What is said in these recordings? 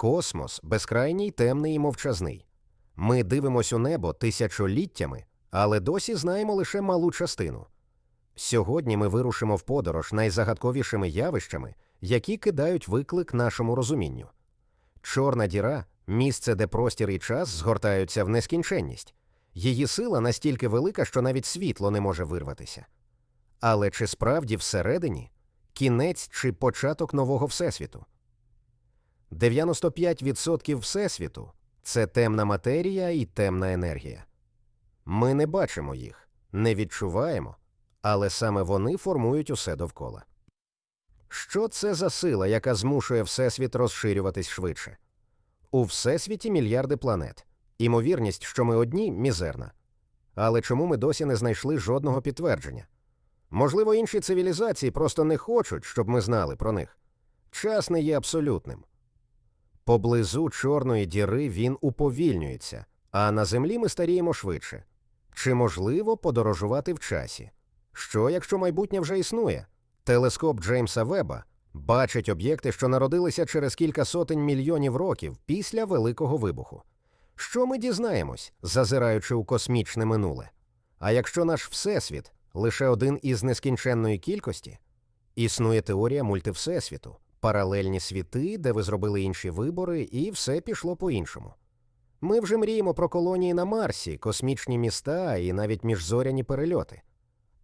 Космос безкрайній, темний і мовчазний. Ми дивимось у небо тисячоліттями, але досі знаємо лише малу частину. Сьогодні ми вирушимо в подорож найзагадковішими явищами, які кидають виклик нашому розумінню. Чорна діра місце, де простір і час згортаються в нескінченність. Її сила настільки велика, що навіть світло не може вирватися. Але чи справді всередині кінець чи початок нового всесвіту? 95% всесвіту це темна матерія і темна енергія. Ми не бачимо їх, не відчуваємо, але саме вони формують усе довкола. Що це за сила, яка змушує Всесвіт розширюватись швидше? У Всесвіті мільярди планет. Імовірність, що ми одні, мізерна. Але чому ми досі не знайшли жодного підтвердження? Можливо, інші цивілізації просто не хочуть, щоб ми знали про них. Час не є абсолютним. Поблизу Чорної діри він уповільнюється, а на землі ми старіємо швидше. Чи можливо подорожувати в часі? Що, якщо майбутнє вже існує? Телескоп Джеймса Веба бачить об'єкти, що народилися через кілька сотень мільйонів років після Великого вибуху. Що ми дізнаємось, зазираючи у космічне минуле? А якщо наш Всесвіт лише один із нескінченної кількості, існує теорія мультивсесвіту, паралельні світи, де ви зробили інші вибори, і все пішло по-іншому. Ми вже мріємо про колонії на Марсі, космічні міста і навіть міжзоряні перельоти.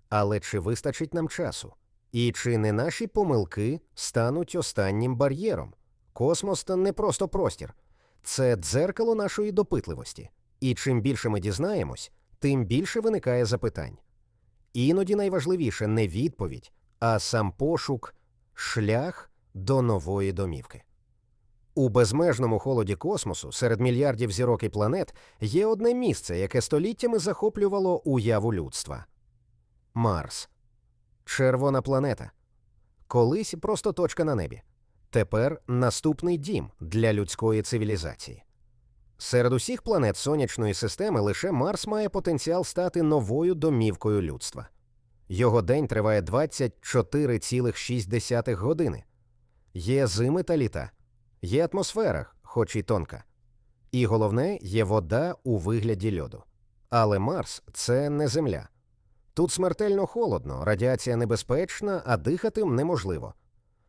Але чи вистачить нам часу? І чи не наші помилки стануть останнім бар'єром? Космос не просто простір, це дзеркало нашої допитливості. І чим більше ми дізнаємось, тим більше виникає запитань. Іноді найважливіше не відповідь, а сам пошук, шлях до нової домівки. У безмежному холоді космосу серед мільярдів зірок і планет є одне місце, яке століттями захоплювало уяву людства Марс. Червона планета. Колись просто точка на небі. Тепер наступний дім для людської цивілізації. Серед усіх планет сонячної системи лише Марс має потенціал стати новою домівкою людства. Його день триває 24,6 години. Є зими та літа, є атмосфера, хоч і тонка. І головне, є вода у вигляді льоду. Але Марс це не Земля. Тут смертельно холодно, радіація небезпечна, а дихати неможливо.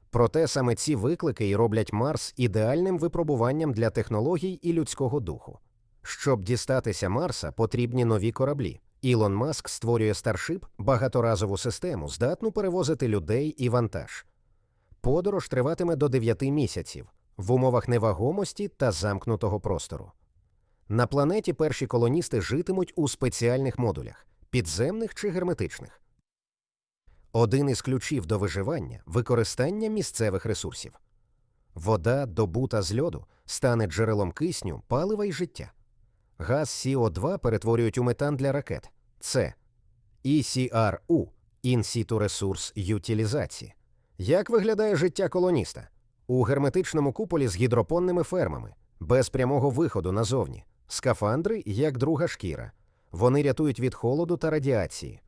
Проте саме ці виклики і роблять Марс ідеальним випробуванням для технологій і людського духу. Щоб дістатися Марса, потрібні нові кораблі. Ілон Маск створює Старшип багаторазову систему, здатну перевозити людей і вантаж. Подорож триватиме до 9 місяців в умовах невагомості та замкнутого простору. На планеті перші колоністи житимуть у спеціальних модулях підземних чи герметичних. Один із ключів до виживання використання місцевих ресурсів. Вода, добута з льоду, стане джерелом кисню, палива і життя. Газ СО2 перетворюють у метан для ракет. Це ECRU – In-situ ресурс ютилізації. Як виглядає життя колоніста? У герметичному куполі з гідропонними фермами, без прямого виходу назовні, скафандри як друга шкіра. Вони рятують від холоду та радіації.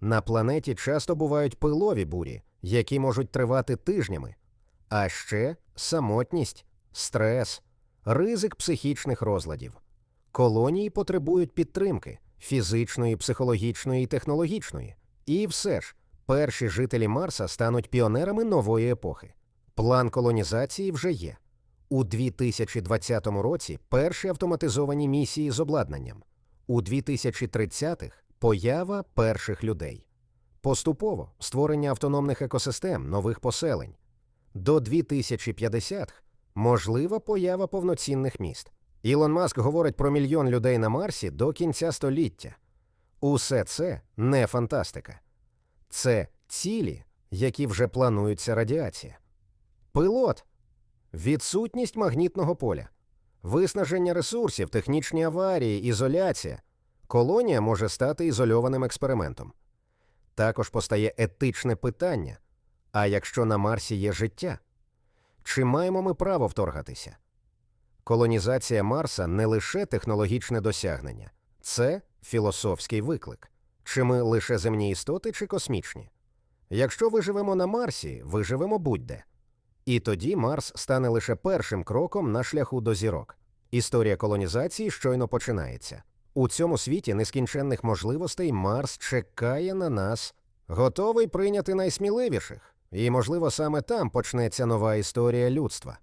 На планеті часто бувають пилові бурі, які можуть тривати тижнями, а ще самотність, стрес, ризик психічних розладів. Колонії потребують підтримки фізичної, психологічної і технологічної. І все ж, перші жителі Марса стануть піонерами нової епохи. План колонізації вже є. У 2020 році перші автоматизовані місії з обладнанням. У 2030-х поява перших людей. Поступово створення автономних екосистем, нових поселень. До 2050-х можлива поява повноцінних міст. Ілон Маск говорить про мільйон людей на Марсі до кінця століття. Усе це не фантастика. Це цілі, які вже плануються радіація. Пилот, відсутність магнітного поля, виснаження ресурсів, технічні аварії, ізоляція. Колонія може стати ізольованим експериментом. Також постає етичне питання: а якщо на Марсі є життя, чи маємо ми право вторгатися? Колонізація Марса не лише технологічне досягнення, це філософський виклик. Чи ми лише земні істоти, чи космічні? Якщо виживемо на Марсі, виживемо будь-де. І тоді Марс стане лише першим кроком на шляху до зірок. Історія колонізації щойно починається. У цьому світі нескінченних можливостей Марс чекає на нас, готовий прийняти найсміливіших. І, можливо, саме там почнеться нова історія людства.